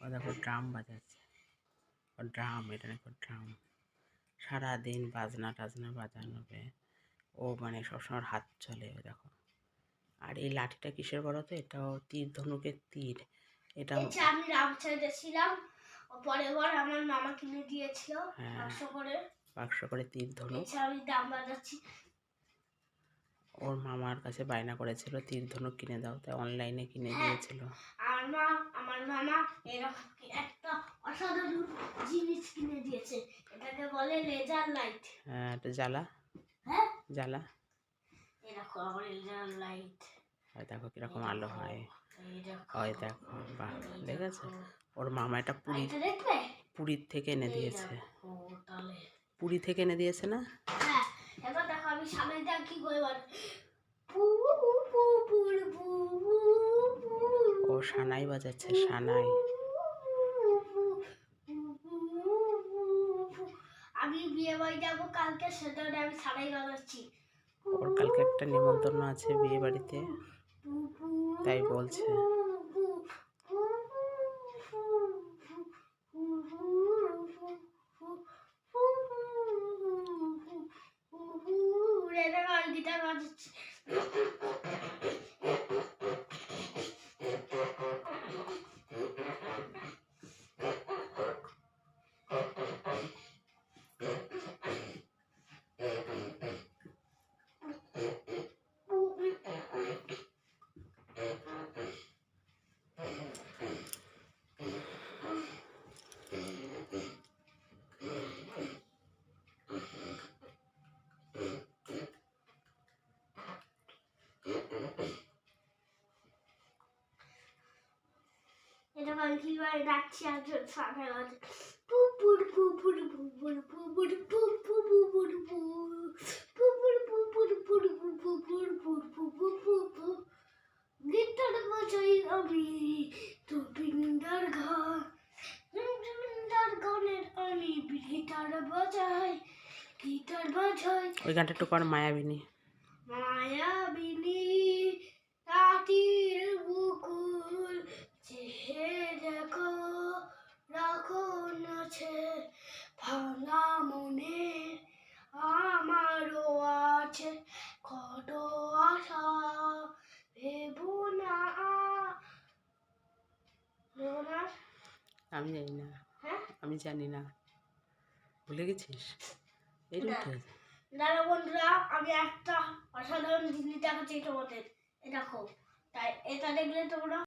ও দেখো ড্রাম বাজাচ্ছে। ও ড্রাম এটা দেখো ড্রাম। সারাদিন বাজনা টাজনা বাজানোবে ও মানে সবসময় হাত চলে ও দেখো। আর এই লাঠিটা কিসের বলো তো? এটাও তীর ধনুকের তীর। এটা আমি রামচাঁদে ছিলাম ও পরের বার আমার মামা কিনে দিয়েছিল হ্যাঁ। পাঁচশো করে। বাক্স করে তীর ধনুক। আমি দাম বাজাচ্ছি। ওর মামার কাছে বায়না করেছিল তীর ধনুক কিনে দাও। তাই অনলাইনে কিনে হ্যাঁ। দিয়েছিল। আমার মা আমার মামা এরকম একটা অসাধারণ জিনিস কিনে দিয়েছে। এটাকে বলে লেজার লাইট হ্যাঁ এটা জ্বালা? হ্যাঁ? জ্বালা? এরকম আমার লেজার লাইট আর দেখো কীরকম আলো হয়। ওই দেখো বাহ দেখেছ? ওর মামা এটা পুরী পুরীর থেকে এনে দিয়েছে। পুরী থেকে এনে দিয়েছে না? হ্যাঁ আমি সামনে দিয়ে কি করে বল পু পু পুর পু পু পু ও সানাই বাজাচ্ছে সানাই আমি বিয়ে বাড়ি যাব কালকে সেটা আমি সারাই বাজাচ্ছি ওর কালকে একটা নেমন্তন্ন আছে বিয়ে বাড়িতে তাই বলছে কবিতার কীভাবে ডাকছি আর সামনে বাজে পুপুর পুপুর পুপুর পুপুর পুপুর পুপুর পুপুর পুপুর পুপুর পুপুর পুপুর পুপুর গিটার বাজাই আমি তো পিন্ডার ঘর পিন্ডার গানের আমি গিটার বাজাই গিটার বাজাই ওই গানটা একটু কর মায়াবিনী মায়াবিনী আমি জানি না। হ্যাঁ? আমি জানি না। ভুলে গেছিস? এই দাদা বন্ধুরা আমি একটা অসাধারণ জিনিস দেখাচ্ছি তোমাদের। দেখো তাই এটা দেখলে তোমরা